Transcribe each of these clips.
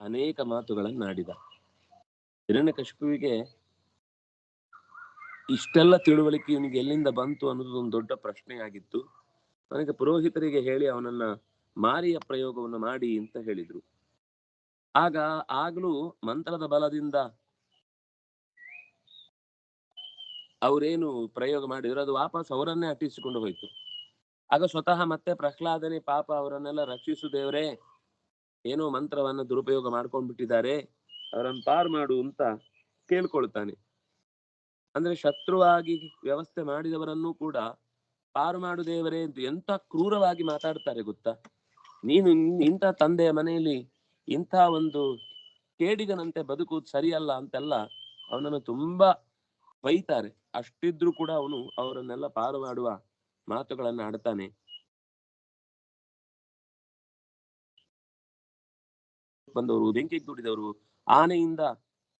ಅನೇಕ ಮಾತುಗಳನ್ನಾಡಿದ ಹಿರಣ್ಯಕಶಿಪುವಿಗೆ ಇಷ್ಟೆಲ್ಲ ತಿಳುವಳಿಕೆ ಇವನಿಗೆ ಎಲ್ಲಿಂದ ಬಂತು ಅನ್ನೋದು ಒಂದು ದೊಡ್ಡ ಪ್ರಶ್ನೆಯಾಗಿತ್ತು. ನನಗೆ ಪುರೋಹಿತರಿಗೆ ಹೇಳಿ ಅವನನ್ನ ಮಾರಿಯ ಪ್ರಯೋಗವನ್ನು ಮಾಡಿ ಅಂತ ಹೇಳಿದ್ರು. ಆಗ ಆಗ್ಲೂ ಮಂತ್ರದ ಬಲದಿಂದ ಅವರೇನು ಪ್ರಯೋಗ ಮಾಡಿದ್ರು, ಅದು ವಾಪಸ್ ಅವರನ್ನೇ ಅಟ್ಟಿಸಿಕೊಂಡು ಹೋಯ್ತು. ಆಗ ಸ್ವತಃ ಮತ್ತೆ ಪ್ರಹ್ಲಾದನೆ ಪಾಪ ಅವರನ್ನೆಲ್ಲ ರಕ್ಷಿಸು ದೇವರೇ ಏನೋ ಮಂತ್ರವನ್ನ ದುರುಪಯೋಗ ಮಾಡ್ಕೊಂಡ್ಬಿಟ್ಟಿದ್ದಾರೆ, ಅವರನ್ನು ಪಾರ್ ಮಾಡು ಅಂತ ಕೇಳ್ಕೊಳ್ತಾನೆ. ಅಂದ್ರೆ ಶತ್ರುವಾಗಿ ವ್ಯವಸ್ಥೆ ಮಾಡಿದವರನ್ನು ಕೂಡ ಪಾರು ಮಾಡು ದೇವರೇ ಅಂತ ಎಂತ ಕ್ರೂರವಾಗಿ ಮಾತಾಡ್ತಾರೆ ಗೊತ್ತಾ? ನೀನು ಇಂಥ ತಂದೆಯ ಮನೆಯಲ್ಲಿ ಇಂಥ ಒಂದು ಕೇಡಿಗನಂತೆ ಬದುಕುವುದು ಸರಿಯಲ್ಲ ಅಂತೆಲ್ಲ ಅವನನ್ನು ತುಂಬಾ ಬೈತಾರೆ. ಅಷ್ಟಿದ್ರು ಕೂಡ ಅವನು ಅವರನ್ನೆಲ್ಲ ಪಾರು ಮಾಡುವ ಮಾತುಗಳನ್ನ ಆಡ್ತಾನೆ. ಬಂದವರು, ಬೆಂಕಿಗೆ ದುಡಿದವರು ಆನೆಯಿಂದ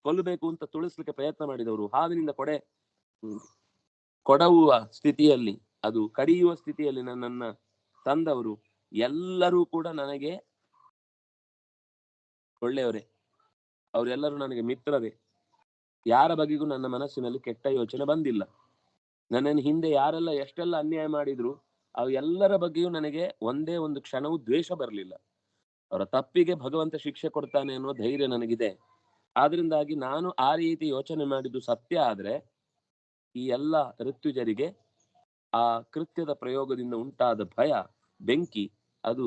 ಕೊಲ್ಲಬೇಕು ಅಂತ ತುಳಿಸ್ಲಿಕ್ಕೆ ಪ್ರಯತ್ನ ಮಾಡಿದವರು, ಹಾವಿನಿಂದ ಕೊಡೆ, ಕೊಡವುವ ಸ್ಥಿತಿಯಲ್ಲಿ, ಅದು ಕಡಿಯುವ ಸ್ಥಿತಿಯಲ್ಲಿ ನನ್ನನ್ನ ತಂದವರು, ಎಲ್ಲರೂ ಕೂಡ ನನಗೆ ಒಳ್ಳೆಯವರೇ. ಅವರೆಲ್ಲರೂ ನನಗೆ ಮಿತ್ರರೇ. ಯಾರ ಬಗೆಗೂ ನನ್ನ ಮನಸ್ಸಿನಲ್ಲಿ ಕೆಟ್ಟ ಯೋಚನೆ ಬಂದಿಲ್ಲ. ನನ್ನನ್ನು ಹಿಂದೆ ಯಾರೆಲ್ಲ ಎಷ್ಟೆಲ್ಲ ಅನ್ಯಾಯ ಮಾಡಿದ್ರು, ಅವೆಲ್ಲರ ಬಗ್ಗೆಯೂ ನನಗೆ ಒಂದೇ ಒಂದು ಕ್ಷಣವೂ ದ್ವೇಷ ಬರಲಿಲ್ಲ. ಅವರ ತಪ್ಪಿಗೆ ಭಗವಂತ ಶಿಕ್ಷೆ ಕೊಡ್ತಾನೆ ಅನ್ನೋ ಧೈರ್ಯ ನನಗಿದೆ. ಆದ್ರಿಂದಾಗಿ ನಾನು ಆ ರೀತಿ ಯೋಚನೆ ಮಾಡಿದ್ದು ಸತ್ಯ ಆದ್ರೆ ಈ ಎಲ್ಲ ಋತ್ವಿಜರಿಗೆ ಆ ಕೃತ್ಯದ ಪ್ರಯೋಗದಿಂದ ಉಂಟಾದ ಭಯ, ಬೆಂಕಿ, ಅದು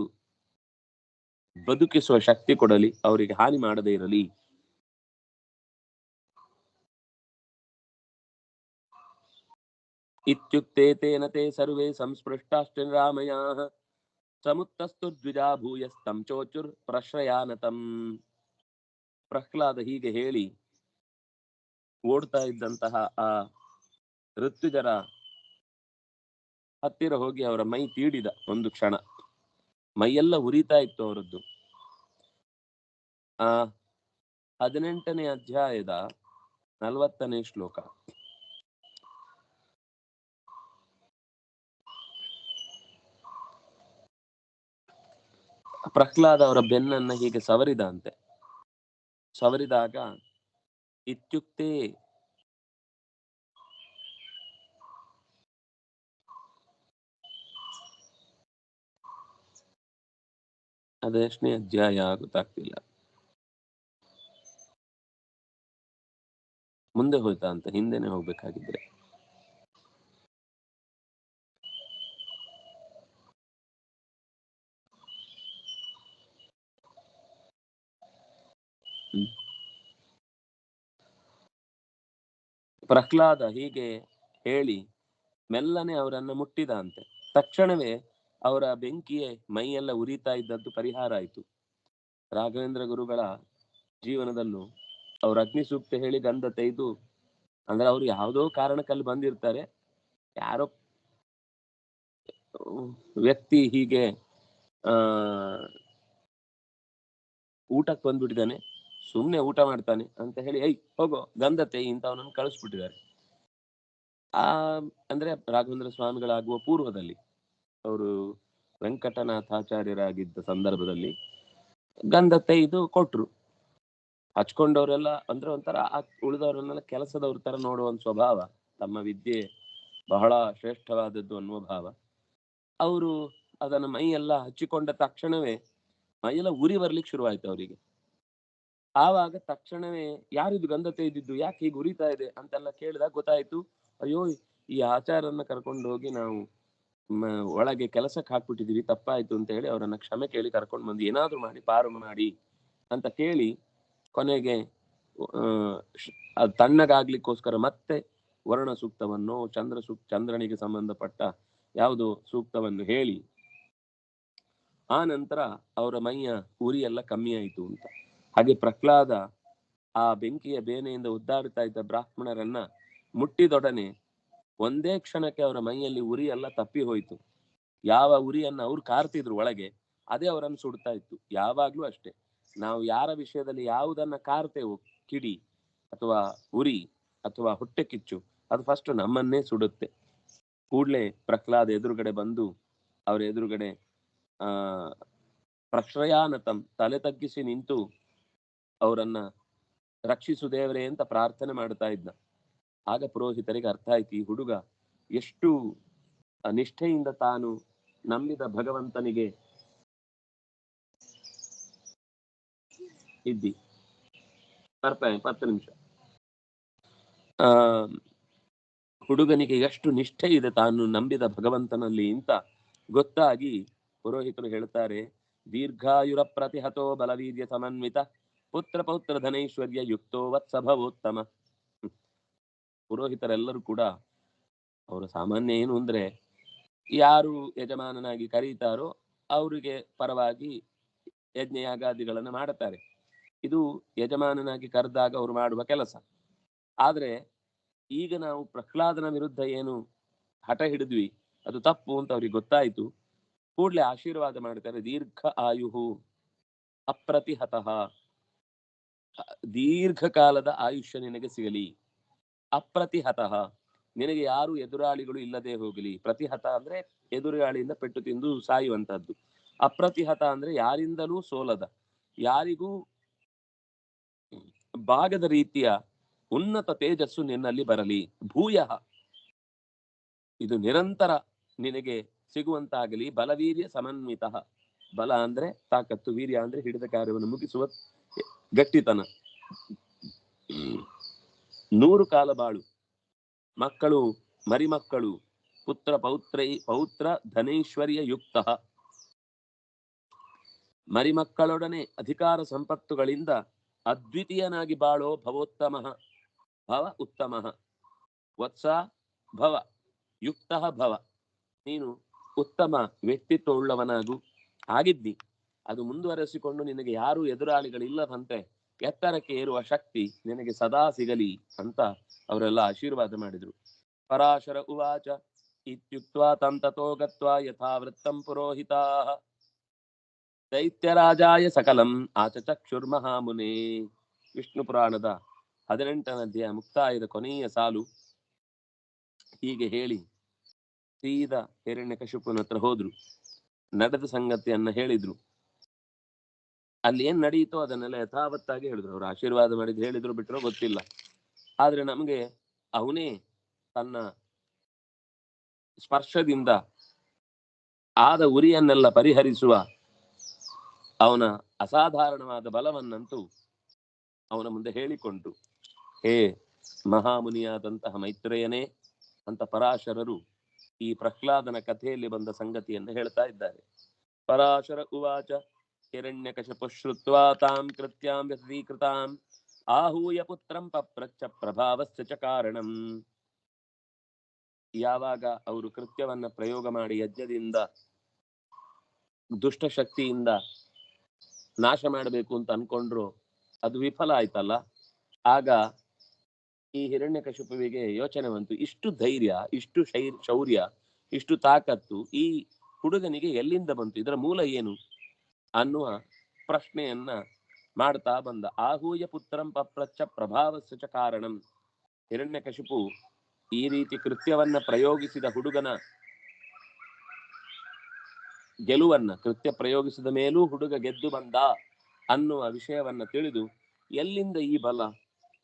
ಬದುಕಿಸುವ ಶಕ್ತಿ ಕೊಡಲಿ, ಅವರಿಗೆ ಹಾನಿ ಮಾಡದೇ ಇರಲಿ. ಇತ್ಯುಕ್ತೇ ತೇನ ತೇ ಸರ್ವೇ ಸಂಸ್ಪೃಷ್ಟಾಶ್ಚ ರಾಮಯಾಃ. ಸಮುತ್ತಸ್ತು ದ್ವಿಜಾ ಭೂಯಸ್ತಂ ಚೋಚುರ್ ಪ್ರಶ್ರಯಾನತಂ ಪ್ರಹ್ಲಾದ ಹೀಗೆ ಹೇಳಿ ಓಡ್ತಾ ಇದ್ದಂತಹ ಆ ಋತುಜರ ಹತ್ತಿರ ಹೋಗಿ ಅವರ ಮೈ ತೀಡಿದ ಒಂದು ಕ್ಷಣ. ಮೈಯೆಲ್ಲ ಉರಿತಾ ಇತ್ತು ಅವರದ್ದು. ಆ ಹದಿನೆಂಟನೇ ಅಧ್ಯಾಯದ ನಲವತ್ತನೇ ಶ್ಲೋಕ. ಪ್ರಹ್ಲಾದ ಅವರ ಬೆನ್ನನ್ನ ಹೀಗೆ ಸವರಿದಂತೆ. ಸವರಿದಾಗ ಇತ್ಯುಕ್ತೆ ಅದೆಷ್ಟನೇ ಅಧ್ಯಾಯ ಗೊತ್ತಾಗ್ತಿಲ್ಲ. ಮುಂದೆ ಹೋಯ್ತಾ ಅಂತ ಹಿಂದೆನೆ ಹೋಗ್ಬೇಕಾಗಿದ್ರೆ. ಪ್ರಹ್ಲಾದ ಹೀಗೆ ಹೇಳಿ ಮೆಲ್ಲನೆ ಅವರನ್ನು ಮುಟ್ಟಿದ ಅಂತೆ ತಕ್ಷಣವೇ ಅವರ ಬೆಂಕಿಯೇ ಮೈಯೆಲ್ಲ ಉರಿತಾ ಇದ್ದದ್ದು ಪರಿಹಾರ ಆಯಿತು. ರಾಘವೇಂದ್ರ ಗುರುಗಳ ಜೀವನದಲ್ಲೂ ಅವ್ರ ಅಗ್ನಿ ಸೂಕ್ತ ಹೇಳಿ ಗಂಧ ತೆಗೆದು, ಅಂದ್ರೆ ಅವ್ರು ಯಾವುದೋ ಕಾರಣಕ್ಕಲ್ಲಿ ಬಂದಿರ್ತಾರೆ. ಯಾರೋ ವ್ಯಕ್ತಿ ಹೀಗೆ, ಆ, ಊಟಕ್ಕೆ ಬಂದ್ಬಿಟ್ಟಿದ್ದಾನೆ. ಸುಮ್ನೆ ಊಟ ಮಾಡ್ತಾನೆ ಅಂತ ಹೇಳಿ ಐ ಹೋಗೋ ಗಂಧತೆ ಇಂಥವನನ್ನು ಕಳಿಸ್ಬಿಟ್ಟಿದ್ದಾರೆ. ಆ, ಅಂದ್ರೆ ರಾಘವೇಂದ್ರ ಸ್ವಾಮಿಗಳಾಗುವ ಪೂರ್ವದಲ್ಲಿ, ಅವರು ವೆಂಕಟನಾಥಾಚಾರ್ಯರಾಗಿದ್ದ ಸಂದರ್ಭದಲ್ಲಿ ಗಂಧತೆ ಇದು ಕೊಟ್ರು. ಹಚ್ಕೊಂಡವರೆಲ್ಲ ಅಂದ್ರೆ ಒಂಥರ ಆ ಉಳಿದವರನ್ನೆಲ್ಲ ಕೆಲಸದವ್ರ ತರ ನೋಡುವಂತ ಸ್ವಭಾವ, ತಮ್ಮ ವಿದ್ಯೆ ಬಹಳ ಶ್ರೇಷ್ಠವಾದದ್ದು ಅನ್ನುವ ಭಾವ. ಅವರು ಅದನ್ನ ಮೈ ಎಲ್ಲ ಹಚ್ಚಿಕೊಂಡ ತಕ್ಷಣವೇ ಮೈಯೆಲ್ಲ ಉರಿ ಬರ್ಲಿಕ್ಕೆ ಶುರುವಾಯ್ತು ಅವರಿಗೆ. ಆವಾಗ ತಕ್ಷಣವೇ ಯಾರಿದು ಗಂಧ ತೆಗೆದಿದ್ದು, ಯಾಕೆ ಹೀಗೆ ಉರಿತಾ ಇದೆ ಅಂತೆಲ್ಲ ಕೇಳಿದಾಗ ಗೊತ್ತಾಯ್ತು, ಅಯ್ಯೋ, ಈ ಆಚಾರನ್ನ ಕರ್ಕೊಂಡು ಹೋಗಿ ನಾವು ಒಳಗೆ ಕೆಲಸಕ್ಕೆ ಹಾಕ್ಬಿಟ್ಟಿದೀವಿ, ತಪ್ಪಾಯ್ತು ಅಂತ ಹೇಳಿ ಅವರನ್ನ ಕ್ಷಮೆ ಕೇಳಿ ಕರ್ಕೊಂಡು ಬಂದು ಏನಾದ್ರೂ ಮಾಡಿ ಪಾರು ಮಾಡಿ ಅಂತ ಕೇಳಿ ಕೊನೆಗೆ ಅಹ್ ತಣ್ಣಗಾಗ್ಲಿಕ್ಕೋಸ್ಕರ ಮತ್ತೆ ವರ್ಣ ಸೂಕ್ತವನ್ನು, ಚಂದ್ರ ಸೂಕ್, ಚಂದ್ರನಿಗೆ ಸಂಬಂಧಪಟ್ಟ ಯಾವುದು ಸೂಕ್ತವನ್ನು ಹೇಳಿ, ಆ ನಂತರ ಅವರ ಮೈಯ ಉರಿ ಎಲ್ಲ ಕಮ್ಮಿ ಆಯಿತು ಅಂತ. ಹಾಗೆ ಪ್ರಹ್ಲಾದ ಆ ಬೆಂಕಿಯ ಬೇನೆಯಿಂದ ಉದ್ದಾಡ್ತಾ ಇದ್ದ ಬ್ರಾಹ್ಮಣರನ್ನ ಮುಟ್ಟಿದೊಡನೆ ಒಂದೇ ಕ್ಷಣಕ್ಕೆ ಅವರ ಮೈಯಲ್ಲಿ ಉರಿ ಎಲ್ಲ ತಪ್ಪಿ ಹೋಯಿತು. ಯಾವ ಉರಿಯನ್ನ ಅವ್ರು ಕಾರ್ತಿದ್ರು ಒಳಗೆ, ಅದೇ ಅವರನ್ನು ಸುಡ್ತಾ ಇತ್ತು. ಯಾವಾಗ್ಲೂ ಅಷ್ಟೇ. ನಾವು ಯಾರ ವಿಷಯದಲ್ಲಿ ಯಾವುದನ್ನ ಕಾರ್ತೇವೋ, ಕಿಡಿ ಅಥವಾ ಉರಿ ಅಥವಾ ಹೊಟ್ಟೆ ಕಿಚ್ಚು, ಅದು ಫಸ್ಟ್ ನಮ್ಮನ್ನೇ ಸುಡುತ್ತೆ. ಕೂಡಲೇ ಪ್ರಹ್ಲಾದ್ ಎದುರುಗಡೆ ಬಂದು ಅವರ ಎದುರುಗಡೆ, ಆ, ಪ್ರಶ್ರಯಾನತಂ ತಲೆ ತಗ್ಗಿಸಿ ನಿಂತು ಅವರನ್ನ ರಕ್ಷಿಸು ದೇವರೇ ಅಂತ ಪ್ರಾರ್ಥನೆ ಮಾಡ್ತಾ ಇದ್ದ ಆಗ ಪುರೋಹಿತರಿಗೆ ಅರ್ಥ ಆಯ್ತು, ಈ ಹುಡುಗ ಎಷ್ಟು ನಿಷ್ಠೆಯಿಂದ ತಾನು ನಂಬಿದ ಭಗವಂತನಿಗೆ ಇದ್ದಿ. ಬರ್ತಾನೆ ಪತ್ತು ನಿಮಿಷ. ಆ, ಹುಡುಗನಿಗೆ ಎಷ್ಟು ನಿಷ್ಠೆ ಇದೆ ತಾನು ನಂಬಿದ ಭಗವಂತನಲ್ಲಿ ಅಂತ ಗೊತ್ತಾಗಿ ಪುರೋಹಿತರು ಹೇಳ್ತಾರೆ, ದೀರ್ಘಾಯುರ ಪ್ರತಿಹತೋ ಬಲವೀರ್ಯ ಸಮನ್ವಿತ. ಪುತ್ರ ಪೌತ್ರ ಧನೈಶ್ವರ್ಯ ಯುಕ್ತೋ ವತ್ಸಭವೋತ್ತಮ. ಪುರೋಹಿತರೆಲ್ಲರೂ ಕೂಡ ಅವರು ಸಾಮಾನ್ಯ ಏನು ಅಂದ್ರೆ ಯಾರು ಯಜಮಾನನಾಗಿ ಕರೀತಾರೋ ಅವರಿಗೆ ಪರವಾಗಿ ಯಜ್ಞಯಾಗಾದಿಗಳನ್ನು ಮಾಡುತ್ತಾರೆ. ಇದು ಯಜಮಾನನಾಗಿ ಕರೆದಾಗ ಅವರು ಮಾಡುವ ಕೆಲಸ. ಆದ್ರೆ ಈಗ ನಾವು ಪ್ರಹ್ಲಾದನ ವಿರುದ್ಧ ಏನು ಹಠ ಹಿಡಿದ್ವಿ, ಅದು ತಪ್ಪು ಅಂತ ಅವ್ರಿಗೆ ಗೊತ್ತಾಯ್ತು. ಕೂಡ್ಲೆ ಆಶೀರ್ವಾದ ಮಾಡ್ತಾರೆ ದೀರ್ಘ ಆಯುಹು ಅಪ್ರತಿಹತಃ. ದೀರ್ಘಕಾಲದ ಆಯುಷ್ಯ ನಿನಗೆ ಸಿಗಲಿ. ಅಪ್ರತಿಹತಃ. ನಿನಗೆ ಯಾರು ಎದುರಾಳಿಗಳು ಇಲ್ಲದೆ ಹೋಗಲಿ. ಪ್ರತಿಹತ ಅಂದ್ರೆ ಎದುರಾಳಿಯಿಂದ ಪೆಟ್ಟು ತಿಂದು ಸಾಯುವಂತದ್ದು ಅಪ್ರತಿಹತ ಅಂದ್ರೆ ಯಾರಿಂದಲೂ ಸೋಲದ. ಯಾರಿಗೂ ಭಾಗದ ರೀತಿಯ ಉನ್ನತ ತೇಜಸ್ಸು ನಿನ್ನಲ್ಲಿ ಬರಲಿ. ಭೂಯ. ಇದು ನಿರಂತರ ನಿನಗೆ ಸಿಗುವಂತಾಗಲಿ. ಬಲವೀರ್ಯ ಸಮನ್ವಿತ. ಬಲ ಅಂದ್ರೆ ತಾಕತ್ತು, ವೀರ್ಯ ಅಂದ್ರೆ ಹಿಡಿದ ಕಾರ್ಯವನ್ನು ಮುಗಿಸುವ ಗಟ್ಟಿತನ. ನೂರು ಕಾಲ ಬಾಳು. ಮಕ್ಕಳು, ಮರಿಮಕ್ಕಳು, ಪುತ್ರ ಪೌತ್ರೈ, ಪೌತ್ರ ಧನೈಶ್ವರ್ಯ ಯುಕ್ತ. ಮರಿಮಕ್ಕಳೊಡನೆ ಅಧಿಕಾರ ಸಂಪತ್ತುಗಳಿಂದ ಅದ್ವಿತೀಯನಾಗಿ ಬಾಳೋ ಭವೋತ್ತಮ. ಭವ ಉತ್ತಮ. ವತ್ಸ ಭವ, ಯುಕ್ತ ಭವ. ನೀನು ಉತ್ತಮ ವ್ಯಕ್ತಿತ್ವ ಉಳ್ಳವನಾಗು ಆಗಿದ್ದಿ. ಅದು ಮುಂದುವರೆಸಿಕೊಂಡು ನಿನಗೆ ಯಾರು ಎದುರಾಳಿಗಳಿಲ್ಲದಂತೆ ಎತ್ತರಕ್ಕೆ ಏರುವ ಶಕ್ತಿ ನಿನಗೆ ಸದಾ ಸಿಗಲಿ ಅಂತ ಅವರೆಲ್ಲ ಆಶೀರ್ವಾದ ಮಾಡಿದ್ರು. ಪರಾಶರ ಉವಾಚ, ಇತ್ಯುಕ್ತ್ವಾ ತಂತತೋ ಗತ್ವಾ ಯಥಾವೃತ್ತಂ ಪುರೋಹಿತಾ. ದೈತ್ಯರಾಜಾಯ ಸಕಲಂ ಆಚಚಕ್ಷುರ್ಮಹಾಮುನೇ ವಿಷ್ಣು ಪುರಾಣದ ಹದಿನೆಂಟನದ್ಯ ಮುಕ್ತಾಯದ ಕೊನೆಯ ಸಾಲು ಹೀಗೆ ಹೇಳಿ ಸೀದಾ ಹಿರಣ್ಯಕಶಿಪುನ ಹತ್ರ ಹೋದ್ರು. ನಡೆದ ಸಂಗತಿಯನ್ನ ಹೇಳಿದ್ರು. ಅಲ್ಲಿ ಏನ್ ನಡೆಯಿತೋ ಅದನ್ನೆಲ್ಲ ಯಥಾವತ್ತಾಗಿ ಹೇಳಿದ್ರು. ಅವ್ರು ಆಶೀರ್ವಾದ ಮಾಡಿದ್ ಹೇಳಿದ್ರು ಬಿಟ್ರೋ ಗೊತ್ತಿಲ್ಲ. ಆದ್ರೆ ನಮ್ಗೆ ಅವನೇ ತನ್ನ ಸ್ಪರ್ಶದಿಂದ ಆದ ಉರಿಯನ್ನೆಲ್ಲ ಪರಿಹರಿಸುವ ಅವನ ಅಸಾಧಾರಣವಾದ ಬಲವನ್ನಂತೂ ಅವನ ಮುಂದೆ ಹೇಳಿಕೊಂಡು, ಹೇ ಮಹಾಮುನಿಯಾದಂತಹ ಮೈತ್ರೇಯನೇ ಅಂತ ಪರಾಶರರು ಈ ಪ್ರಹ್ಲಾದನ ಕಥೆಯಲ್ಲಿ ಬಂದ ಸಂಗತಿಯನ್ನು ಹೇಳ್ತಾ ಇದ್ದಾರೆ. ಪರಾಶರ ಉವಾಚ ಹಿರಣ್ಯಕಶಪು ಶ್ರುತ್ವಾ ತಾಂ ಕೃತ್ಯಾಂ ವ್ಯಸೀಕೃತಾಂ ಆಹೂಯ ಪುತ್ರಂ ಪಪ್ರಚ್ಚ ಪ್ರಭಾವಸ್ಯ ಚ ಕಾರಣಂ ಯಾವಾಗ ಅವರು ಕೃತ್ಯವನ್ನ ಪ್ರಯೋಗ ಮಾಡಿ ಯಜ್ಞದಿಂದ ದುಷ್ಟ ಶಕ್ತಿಯಿಂದ ನಾಶ ಮಾಡಬೇಕು ಅಂತ ಅನ್ಕೊಂಡ್ರು, ಅದು ವಿಫಲ ಆಯ್ತಲ್ಲ? ಆಗ ಈ ಹಿರಣ್ಯಕಶಿಪುವಿಗೆ ಯೋಚನೆ ಬಂತು, ಇಷ್ಟು ಧೈರ್ಯ, ಇಷ್ಟು ಶೈ, ಶೌರ್ಯ, ಇಷ್ಟು ತಾಕತ್ತು ಈ ಹುಡುಗನಿಗೆ ಎಲ್ಲಿಂದ ಬಂತು? ಇದರ ಮೂಲ ಏನು? ಅನ್ನುವ ಪ್ರಶ್ನೆಯನ್ನ ಮಾಡ್ತಾ ಬಂದ. ಆಹೂಯ ಪುತ್ರಂ ಪಪ್ರಚ್ಛ ಪ್ರಭಾವಸ್ಯ ಚ ಕಾರಣಂ. ಹಿರಣ್ಯಕಶಿಪು ಈ ರೀತಿ ಕೃತ್ಯವನ್ನ ಪ್ರಯೋಗಿಸಿದ ಹುಡುಗನ ಗೆಲುವನ್ನ, ಕೃತ್ಯ ಪ್ರಯೋಗಿಸಿದ ಮೇಲೂ ಹುಡುಗ ಗೆದ್ದು ಬಂದ ಅನ್ನುವ ವಿಷಯವನ್ನ ತಿಳಿದು, ಎಲ್ಲಿಂದ ಈ ಬಲ?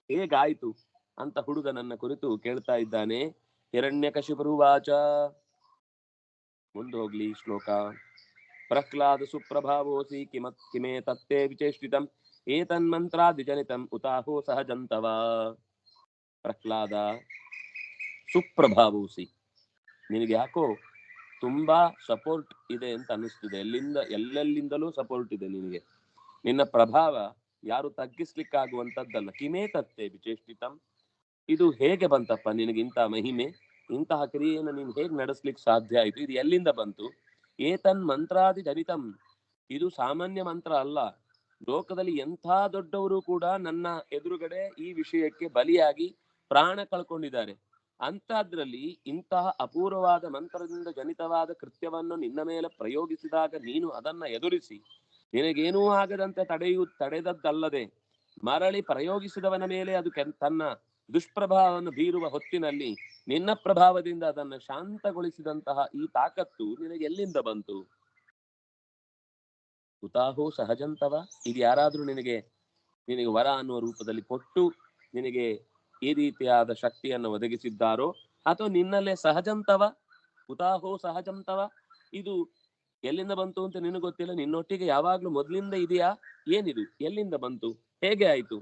ಹೇಗಾಯ್ತು ಅಂತ ಹುಡುಗನನ್ನ ಕುರಿತು ಕೇಳ್ತಾ ಇದ್ದಾನೆ ಹಿರಣ್ಯಕಶಿಪುರುವಾಚ ವಾಚ ಹೋಗ್ಲಿ ಶ್ಲೋಕ. ಪ್ರಹ್ಲಾದ ಸುಪ್ರಭಾವೋಸಿ ಕಿಮತ್ ಕಿಮೇ ತತ್ತೇ ವಿಚೇಷ್ಟಿತಂ ಏತನ್ಮಂತ್ರಾದಿಜನಿತಂ ಉತಾಹೋ ಸಹಜಂತವ ಪ್ರಹ್ಲಾದ ಸುಪ್ರಭಾವೋಸಿ ನಿನಗೆ ಯಾಕೋ ತುಂಬಾ ಸಪೋರ್ಟ್ ಇದೆ ಅಂತ ಅನಿಸ್ತಿದೆ ಎಲ್ಲಿಂದ ಎಲ್ಲೆಲ್ಲಿಂದಲೂ ಸಪೋರ್ಟ್ ಇದೆ ನಿನಗೆ. ನಿನ್ನ ಪ್ರಭಾವ ಯಾರು ತಗ್ಗಿಸ್ಲಿಕ್ಕಾಗುವಂತದ್ದಲ್ಲ ಕಿಮೇ ತತ್ತೆ ವಿಚೇಷ್ಟಿತಂ? ಇದು ಹೇಗೆ ಬಂತಪ್ಪ ನಿನಗಿಂತ ಮಹಿಮೆ? ಇಂತಹ ಕ್ರಿಯೆಯನ್ನು ನೀನು ಹೇಗೆ ನಡೆಸ್ಲಿಕ್ಕೆ ಸಾಧ್ಯ ಆಯ್ತು? ಇದು ಎಲ್ಲಿಂದ ಬಂತು? ಏತನ್ ಮಂತ್ರಾದಿ ಜನಿತಂ ಇದು ಸಾಮಾನ್ಯ ಮಂತ್ರ ಅಲ್ಲ. ಲೋಕದಲ್ಲಿ ಎಂಥ ದೊಡ್ಡವರು ಕೂಡ ನನ್ನ ಎದುರುಗಡೆ ಈ ವಿಷಯಕ್ಕೆ ಬಲಿಯಾಗಿ ಪ್ರಾಣ ಕಳ್ಕೊಂಡಿದ್ದಾರೆ. ಅಂತಹದ್ರಲ್ಲಿ ಇಂತಹ ಅಪೂರ್ವವಾದ ಮಂತ್ರದಿಂದ ಜನಿತವಾದ ಕೃತ್ಯವನ್ನು ನಿನ್ನ ಮೇಲೆ ಪ್ರಯೋಗಿಸಿದಾಗ ನೀನು ಅದನ್ನ ಎದುರಿಸಿ, ನಿನಗೇನೂ ಆಗದಂತೆ ತಡೆಯು, ತಡೆದದ್ದಲ್ಲದೆ ಮರಳಿ ಪ್ರಯೋಗಿಸಿದವನ ಮೇಲೆ ಅದು ತನ್ನ ದುಷ್ಪ್ರಭಾವವನ್ನು ಬೀರುವ ಹೊತ್ತಿನಲ್ಲಿ ನಿನ್ನ ಪ್ರಭಾವದಿಂದ ಅದನ್ನು ಶಾಂತಗೊಳಿಸಿದಂತಹ ಈ ತಾಕತ್ತು ನಿನಗೆ ಎಲ್ಲಿಂದ ಬಂತು? ಹುತಾಹೋ ಸಹಜಂತವ, ಇದು ಯಾರಾದ್ರೂ ನಿನಗೆ ನಿನಗೆ ವರ ಅನ್ನುವ ರೂಪದಲ್ಲಿ ಕೊಟ್ಟು ನಿನಗೆ ಈ ರೀತಿಯಾದ ಶಕ್ತಿಯನ್ನು ಒದಗಿಸಿದ್ದಾರೋ ಅಥವಾ ನಿನ್ನಲ್ಲೇ ಸಹಜಂತವ ಕುತಾಹೋ ಸಹಜಂತವ, ಇದು ಎಲ್ಲಿಂದ ಬಂತು ಅಂತ ನಿನಗೆ ಗೊತ್ತಿಲ್ಲ, ನಿನ್ನೊಟ್ಟಿಗೆ ಯಾವಾಗ್ಲೂ ಮೊದಲಿಂದ ಇದೆಯಾ? ಏನಿದು? ಎಲ್ಲಿಂದ ಬಂತು? ಹೇಗೆ ಆಯ್ತು?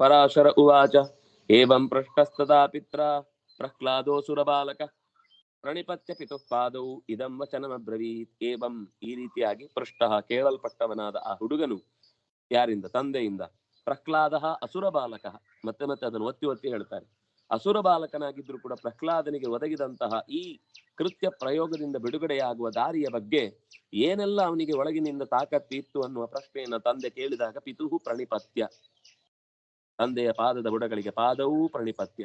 ಪರಾಶರ ಉವಾಚ. ಏವಂ ಪೃಷ್ಟಸ್ತದಾ ಪಿತ್ರ ಪ್ರಹ್ಲಾದೋ ಸುರಬಾಲಕ ಪ್ರಣಿಪತ್ಯ ಪಿತುಃ ಪಾದೌ ಇದಂ ಏವಂ ಈ ರೀತಿಯಾಗಿ ಪೃಷ್ಟ ಕೇಳಲ್ಪಟ್ಟವನಾದ ಆ ಹುಡುಗನು ಯಾರಿಂದ ತಂದೆಯಿಂದ ಪ್ರಹ್ಲಾದ ಅಸುರ ಬಾಲಕ ಮತ್ತೆ ಮತ್ತೆ ಅದನ್ನು ಒತ್ತಿ ಒತ್ತಿ ಹೇಳ್ತಾರೆ. ಅಸುರ ಬಾಲಕನಾಗಿದ್ರು ಕೂಡ ಪ್ರಹ್ಲಾದನಿಗೆ ಒದಗಿದಂತಹ ಈ ಕೃತ್ಯ ಪ್ರಯೋಗದಿಂದ ಬಿಡುಗಡೆಯಾಗುವ ದಾರಿಯ ಬಗ್ಗೆ ಏನೆಲ್ಲ ಅವನಿಗೆ ಒಳಗಿನಿಂದ ತಾಕತ್ತಿತ್ತು ಅನ್ನುವ ಪ್ರಶ್ನೆಯನ್ನ ತಂದೆ ಕೇಳಿದಾಗ ಪಿತುಹು ಪ್ರಣಿಪತ್ಯ. ತಂದೆಯ ಪಾದದ ಬುಡಗಳಿಗೆ ಪಾದವೂ ಪ್ರಣಿಪತ್ಯ.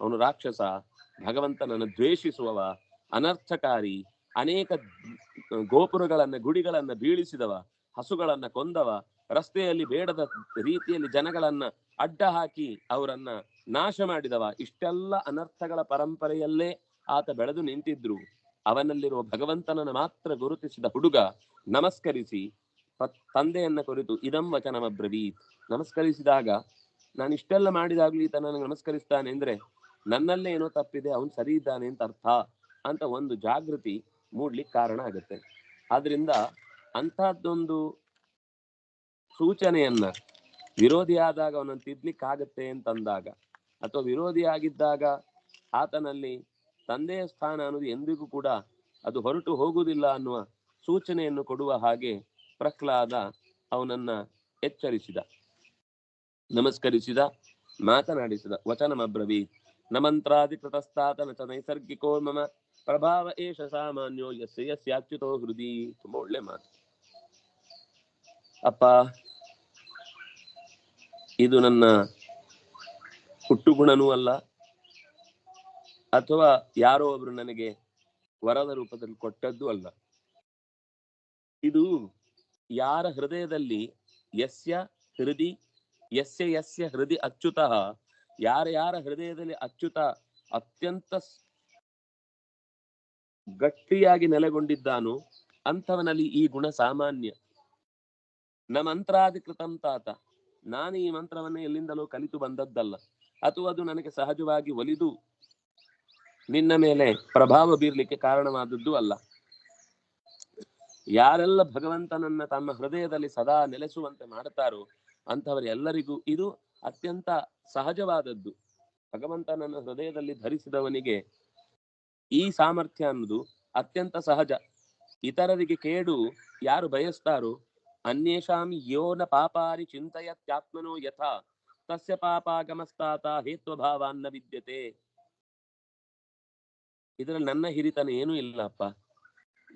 ಅವನು ರಾಕ್ಷಸ, ಭಗವಂತನನ್ನು ದ್ವೇಷಿಸುವವ, ಅನರ್ಥಕಾರಿ, ಅನೇಕ ಗೋಪುರಗಳನ್ನ, ಗುಡಿಗಳನ್ನ ಬೀಳಿಸಿದವ, ಹಸುಗಳನ್ನ ಕೊಂದವ, ರಸ್ತೆಯಲ್ಲಿ ಬೇಡದ ರೀತಿಯಲ್ಲಿ ಜನಗಳನ್ನ ಅಡ್ಡ ಹಾಕಿ ಅವರನ್ನ ನಾಶ ಮಾಡಿದವ. ಇಷ್ಟೆಲ್ಲ ಅನರ್ಥಗಳ ಪರಂಪರೆಯಲ್ಲೇ ಆತ ಬೆಳೆದು ನಿಂತಿದ್ರು. ಅವನಲ್ಲಿರುವ ಭಗವಂತನನ್ನು ಮಾತ್ರ ಗುರುತಿಸಿದ ಹುಡುಗ ನಮಸ್ಕರಿಸಿ ತಂದೆಯನ್ನ ಕುರಿತು, ಇದಂ ವಚನಮಬ್ರವೀತ್. ನಮಸ್ಕರಿಸಿದಾಗ ನಾನು ಇಷ್ಟೆಲ್ಲ ಮಾಡಿದಾಗ್ಲೂ ಈತ ನನಗೆ ನಮಸ್ಕರಿಸ್ತಾನೆ ಅಂದ್ರೆ, ನನ್ನಲ್ಲೇ ಏನೋ ತಪ್ಪಿದೆ, ಅವನು ಸರಿ ಇದ್ದಾನೆ ಅಂತ ಅರ್ಥ ಅಂತ ಒಂದು ಜಾಗೃತಿ ಮೂಡ್ಲಿಕ್ಕೆ ಕಾರಣ ಆಗುತ್ತೆ. ಆದ್ರಿಂದ ಅಂತಹದ್ದೊಂದು ಸೂಚನೆಯನ್ನ ವಿರೋಧಿ ಆದಾಗ ಅವನನ್ನು ತಿದ್ಲಿಕ್ಕಾಗತ್ತೆ ಅಂತಂದಾಗ, ಅಥವಾ ವಿರೋಧಿ ಆಗಿದ್ದಾಗ ಆತನಲ್ಲಿ ತಂದೆಯ ಸ್ಥಾನ ಅನ್ನೋದು ಎಂದಿಗೂ ಕೂಡ ಅದು ಹೊರಟು ಹೋಗುವುದಿಲ್ಲ ಅನ್ನುವ ಸೂಚನೆಯನ್ನು ಕೊಡುವ ಹಾಗೆ ಪ್ರಹ್ಲಾದ ಅವನನ್ನ ಎಚ್ಚರಿಸಿದ. ನಮಸ್ಕರಿಸಿದ, ಮಾತನಾಡಿಸಿದ ವಚನಮಬ್ರವೀ ನ ಮಂತ್ರಾಧಿಕೃತಸ್ತಾತ ನ ಚ ನೈಸರ್ಗಿಕೋ ಮಮ. ಪ್ರಭಾವ ಏಷ ಸಾಮಾನ್ಯೋ ಯಸ್ಯ ಯಸ್ಯಾಚ್ಯುತೋ ಹೃದಿ. ತುಂಬಾ ಒಳ್ಳೆ ಮಾತು. ಅಪ್ಪ, ಇದು ನನ್ನ ಹುಟ್ಟು ಗುಣನೂ ಅಲ್ಲ. ಅಥವಾ ಯಾರೋ ಒಬ್ರು ನನಗೆ ವರದ ರೂಪದಲ್ಲಿ ಕೊಟ್ಟದ್ದು ಅಲ್ಲ. ಇದು ಯಾರ ಹೃದಯದಲ್ಲಿ ಯಸ್ಯ ಹೃದಿ ಯಸ್ಯ ಯಸ್ಯ ಹೃದಯ ಅಚ್ಯುತಃ. ಯಾರ ಯಾರ ಹೃದಯದಲ್ಲಿ ಅಚ್ಯುತ, ಅತ್ಯಂತ ಗಟ್ಟಿಯಾಗಿ ನೆಲೆಗೊಂಡಿದ್ದಾನೋ ಅಂಥವನಲ್ಲಿ ಈ ಗುಣ ಸಾಮಾನ್ಯ. ನ ಮಂತ್ರಾಧಿಕೃತಂ ತಾತ. ನಾನು ಈ ಮಂತ್ರವನ್ನೇ ಎಲ್ಲಿಂದಲೂ ಕಲಿತು ಬಂದದ್ದಲ್ಲ. ಅಥವಾ ಅದು ನನಗೆ ಸಹಜವಾಗಿ ಒಲಿದು ನಿನ್ನ ಮೇಲೆ ಪ್ರಭಾವ ಬೀರ್ಲಿಕ್ಕೆ ಕಾರಣವಾದದ್ದು ಅಲ್ಲ. ಯಾರೆಲ್ಲ ಭಗವಂತನನ್ನ ತಮ್ಮ ಹೃದಯದಲ್ಲಿ ಸದಾ ನೆಲೆಸುವಂತೆ ಮಾಡುತ್ತಾರೋ ಅಂಥವರೆಲ್ಲರಿಗೂ ಇದು ಅತ್ಯಂತ ಸಹಜವಾದದ್ದು. ಭಗವಂತನನ್ನು ಹೃದಯದಲ್ಲಿ ಧರಿಸಿದವನಿಗೆ ಈ ಸಾಮರ್ಥ್ಯ ಅನ್ನೋದು ಅತ್ಯಂತ ಸಹಜ. ಇತರರಿಗೆ ಕೇಡು ಯಾರು ಬಯಸ್ತಾರೋ ಅನ್ಯೇಷಾಂ ಯೋನ ಪಾಪಾರಿ ಚಿಂತಯತ್ಯಾತ್ಮನೋ ಯಥಾ ತಸ್ಯ ಪಾಪಾಗಮಸ್ತಾತ ಹೇತ್ವಭಾವಾನ್ನ ವಿದ್ಯತೆ. ಇದರಲ್ಲಿ ನನ್ನ ಹಿರಿತನ ಏನೂ ಇಲ್ಲಪ್ಪ.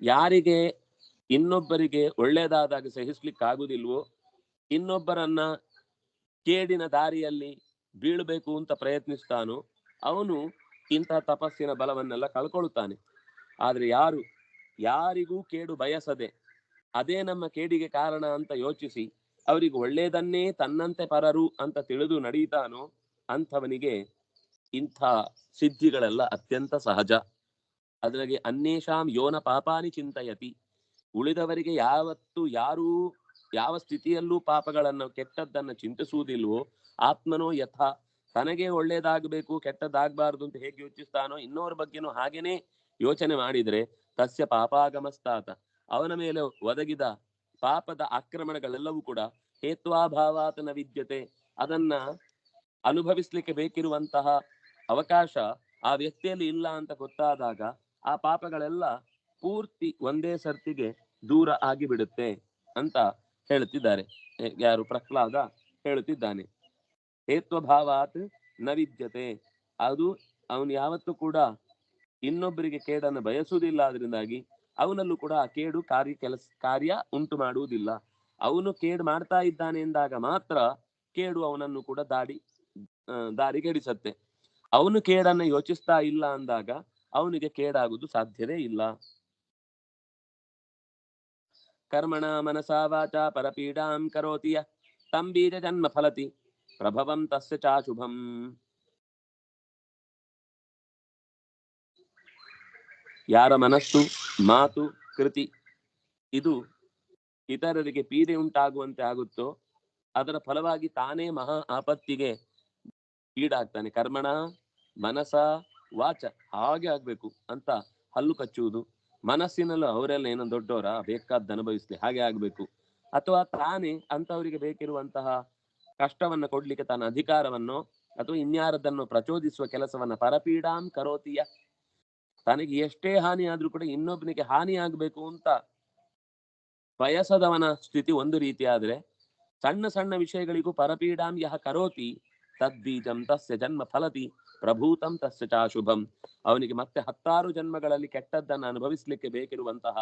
ಯಾರಿಗೆ ಇನ್ನೊಬ್ಬರಿಗೆ ಒಳ್ಳೇದಾದಾಗ ಸಹಿಸ್ಲಿಕ್ಕಾಗುದಿಲ್ವೋ ಇನ್ನೊಬ್ಬರನ್ನ ಕೇಡಿನ ದಾರಿಯಲ್ಲಿ ಬೀಳ್ಬೇಕು ಅಂತ ಪ್ರಯತ್ನಿಸ್ತಾನೋ ಅವನು ಇಂತಹ ತಪಸ್ಸಿನ ಬಲವನ್ನೆಲ್ಲ ಕಳ್ಕೊಳ್ತಾನೆ ಆದ್ರೆ ಯಾರು? ಯಾರಿಗೂ ಕೇಡು ಬಯಸದೆ ಅದೇ ನಮ್ಮ ಕೇಡಿಗೆ ಕಾರಣ ಅಂತ ಯೋಚಿಸಿ ಅವರಿಗೆ ಒಳ್ಳೇದನ್ನೇ ತನ್ನಂತೆ ಪರರು ಅಂತ ತಿಳಿದು ನಡೀತಾನೋ ಅಂಥವನಿಗೆ ಇಂಥ ಸಿದ್ಧಿಗಳೆಲ್ಲ ಅತ್ಯಂತ ಸಹಜ. ಅದ್ರಾಗೆ ಅನ್ಯೇಷಾಂ ಯೋನ ಪಾಪಾನಿ ಚಿಂತಯತಿ. ಉಳಿದವರಿಗೆ ಯಾವತ್ತು ಯಾರೂ ಯಾವ ಸ್ಥಿತಿಯಲ್ಲೂ ಪಾಪಗಳನ್ನು, ಕೆಟ್ಟದ್ದನ್ನ ಚಿಂತಿಸುವುದಿಲ್ವೋ ಆತ್ಮನೋ ಯಥ, ತನಗೆ ಒಳ್ಳೇದಾಗಬೇಕು ಕೆಟ್ಟದ್ದಾಗಬಾರ್ದು ಅಂತ ಹೇಗೆ ಯೋಚಿಸ್ತಾನೋ, ಇನ್ನೋರ ಬಗ್ಗೆನೂ ಹಾಗೇನೆ ಯೋಚನೆ ಮಾಡಿದ್ರೆ ತಸ್ಯ ಪಾಪಾಗಮಸ್ತಾತ. ಅವನ ಮೇಲೆ ಒದಗಿದ ಪಾಪದ ಆಕ್ರಮಣಗಳೆಲ್ಲವೂ ಕೂಡ ಹೇತ್ವಾಭಾವಾತನ ವಿದ್ಯತೆ. ಅದನ್ನ ಅನುಭವಿಸ್ಲಿಕ್ಕೆ ಬೇಕಿರುವಂತಹ ಅವಕಾಶ ಆ ವ್ಯಕ್ತಿಯಲ್ಲಿ ಇಲ್ಲ ಅಂತ ಗೊತ್ತಾದಾಗ ಆ ಪಾಪಗಳೆಲ್ಲ ಪೂರ್ತಿ ಒಂದೇ ಸರ್ತಿಗೆ ದೂರ ಆಗಿಬಿಡುತ್ತೆ ಅಂತ ಹೇಳುತ್ತಿದ್ದಾರೆ. ಯಾರು ಪ್ರಹ್ಲಾದ ಹೇಳುತ್ತಿದ್ದಾನೆ. ಹೇತ್ವಭಾವಾತ್ನ ವಿದ್ಯತೆ. ಅದು ಅವನು ಯಾವತ್ತೂ ಕೂಡ ಇನ್ನೊಬ್ಬರಿಗೆ ಕೇಡನ್ನು ಬಯಸುವುದಿಲ್ಲ. ಅದರಿಂದಾಗಿ ಅವನಲ್ಲೂ ಕೂಡ ಆ ಕೇಡು ಕಾರ್ಯ ಕೆಲಸ, ಕಾರ್ಯ ಉಂಟು ಮಾಡುವುದಿಲ್ಲ. ಅವನು ಕೇಡು ಮಾಡ್ತಾ ಇದ್ದಾನೆ ಎಂದಾಗ ಮಾತ್ರ ಕೇಡು ಅವನನ್ನು ಕೂಡ ದಾಡಿ ದಾರಿ ದಾರಿಗೆಡಿಸತ್ತೆ ಅವನು ಕೇಡನ್ನ ಯೋಚಿಸ್ತಾ ಇಲ್ಲ ಅಂದಾಗ ಅವನಿಗೆ ಕೇಡಾಗುವುದು ಸಾಧ್ಯವೇ ಇಲ್ಲ. ಕರ್ಮಣ ಮನಸಾ ವಾಚ ಪರಪೀಡಾಂ ಕರೋತಿ ಯಃ ತಂ ಬೀಜ ಜನ್ಮ ಫಲತಿ ಪ್ರಭವಂ ತಸ್ಯ ಚಾಶುಭಂ ಯಾರ ಮನಸ್ಸು ಮಾತು ಕೃತಿ ಇದು ಇತರರಿಗೆ ಪೀಡೆ ಉಂಟಾಗುವಂತೆ ಆಗುತ್ತೋ, ಅದರ ಫಲವಾಗಿ ತಾನೇ ಮಹಾ ಆಪತ್ತಿಗೆ ಈಡಾಗ್ತಾನೆ. ಕರ್ಮಣ, ಮನಸ, ವಾಚ ಹಾಗೆ ಆಗ್ಬೇಕು ಅಂತ ಹಲ್ಲು ಕಚ್ಚುವುದು. ಮನಸ್ಸಿನಲ್ಲೂ ಅವರೆಲ್ಲ ಏನೋ ದೊಡ್ಡವರ? ಬೇಕಾದ್ದು ಅನುಭವಿಸ್ಲಿ ಹಾಗೆ ಆಗ್ಬೇಕು. ಅಥವಾ ತಾನೇ ಅಂತವರಿಗೆ ಬೇಕಿರುವಂತಹ ಕಷ್ಟವನ್ನ ಕೊಡ್ಲಿಕ್ಕೆ ತನ್ನ ಅಧಿಕಾರವನ್ನು ಅಥವಾ ಇನ್ಯಾರದನ್ನು ಪ್ರಚೋದಿಸುವ ಕೆಲಸವನ್ನ ಪರಪೀಡಾಂ ಕರೋತಿಯ. ತನಗೆ ಎಷ್ಟೇ ಹಾನಿ ಆದ್ರೂ ಕೂಡ ಇನ್ನೊಬ್ಬನಿಗೆ ಹಾನಿ ಆಗ್ಬೇಕು ಅಂತ ಬಯಸದವನ ಸ್ಥಿತಿ ಒಂದು ರೀತಿ ಆದ್ರೆ ಸಣ್ಣ ಸಣ್ಣ ವಿಷಯಗಳಿಗೂ ಪರಪೀಡಾಂ ಯಹ ಕರೋತಿ, ತದ್ಬೀಜಂ ತಸ್ಯ ಜನ್ಮ ಫಲತಿ. ಪ್ರಭೂತಂ ತಸ್ಯ ಚಾಶುಭಂ ಅವನಿಗೆ ಮತ್ತೆ ಹತ್ತಾರು ಜನ್ಮಗಳಲ್ಲಿ ಕೆಟ್ಟದ್ದನ್ನು ಅನುಭವಿಸ್ಲಿಕ್ಕೆ ಬೇಕಿರುವಂತಹ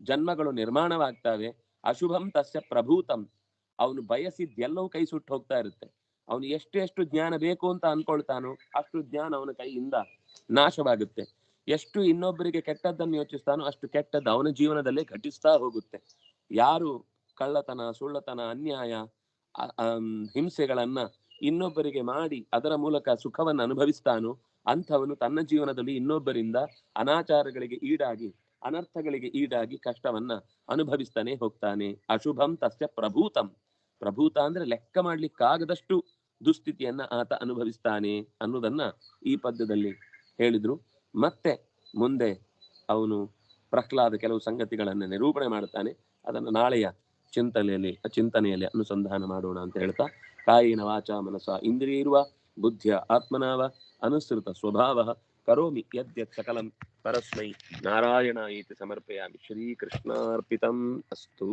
ಜನ್ಮಗಳು ನಿರ್ಮಾಣವಾಗ್ತವೆ. ಅಶುಭಂ ತಸ್ಯ ಪ್ರಭೂತಂ. ಅವನು ಬಯಸಿದ್ದೆಲ್ಲವೂ ಕೈ ಸುಟ್ಟು ಹೋಗ್ತಾ ಇರುತ್ತೆ. ಅವನು ಎಷ್ಟು ಎಷ್ಟು ಜ್ಞಾನ ಬೇಕು ಅಂತ ಅನ್ಕೊಳ್ತಾನೋ ಅಷ್ಟು ಜ್ಞಾನ ಅವನ ಕೈಯಿಂದ ನಾಶವಾಗುತ್ತೆ. ಎಷ್ಟು ಇನ್ನೊಬ್ಬರಿಗೆ ಕೆಟ್ಟದ್ದನ್ನು ಯೋಚಿಸ್ತಾನೋ ಅಷ್ಟು ಕೆಟ್ಟದ್ದು ಅವನ ಜೀವನದಲ್ಲೇ ಘಟಿಸ್ತಾ ಹೋಗುತ್ತೆ. ಯಾರು ಕಳ್ಳತನ, ಸುಳ್ಳತನ, ಅನ್ಯಾಯ ಹಿಂಸೆಗಳನ್ನ ಇನ್ನೊಬ್ಬರಿಗೆ ಮಾಡಿ ಅದರ ಮೂಲಕ ಸುಖವನ್ನು ಅನುಭವಿಸ್ತಾನೋ ಅಂಥವನು ತನ್ನ ಜೀವನದಲ್ಲಿ ಇನ್ನೊಬ್ಬರಿಂದ ಅನಾಚಾರಗಳಿಗೆ ಈಡಾಗಿ, ಅನರ್ಥಗಳಿಗೆ ಈಡಾಗಿ ಕಷ್ಟವನ್ನ ಅನುಭವಿಸ್ತಾನೆ ಹೋಗ್ತಾನೆ. ಅಶುಭಂ ತಸ್ಯ ಪ್ರಭೂತಂ. ಪ್ರಭೂತ ಅಂದ್ರೆ ಲೆಕ್ಕ ಮಾಡ್ಲಿಕ್ಕಾಗದಷ್ಟು ದುಸ್ಥಿತಿಯನ್ನ ಆತ ಅನುಭವಿಸ್ತಾನೆ ಅನ್ನೋದನ್ನ ಈ ಪದ್ಯದಲ್ಲಿ ಹೇಳಿದ್ರು. ಮತ್ತೆ ಮುಂದೆ ಅವನು ಪ್ರಹ್ಲಾದ ಕೆಲವು ಸಂಗತಿಗಳನ್ನ ನಿರೂಪಣೆ ಮಾಡುತ್ತಾನೆ ಅದನ್ನು ನಾಳೆಯ ಚಿಂತನೆಯಲ್ಲಿ ಚಿಂತನೆಯಲ್ಲಿ ಅನುಸಂಧಾನ ಮಾಡೋಣ ಅಂತ ಹೇಳ್ತಾ, ಕಾಯಿನ ವಾಚ ಮನಸ ಇಂದ್ರಿಯಿರುವ ಬುದ್ಧಿಯ ಆತ್ಮನಾವ ಅನುಸೃತ ಸ್ವಭಾವ ಕರೋಮಿ ಯದ್ಯತ್ ಸಕಲಂ ಪರಸ್ಮೈ ನಾರಾಯಣ ಇತಿ ಸಮರ್ಪಯಾಮಿ ಶ್ರೀಕೃಷ್ಣಾರ್ಪಿತಂ ಅಸ್ತು.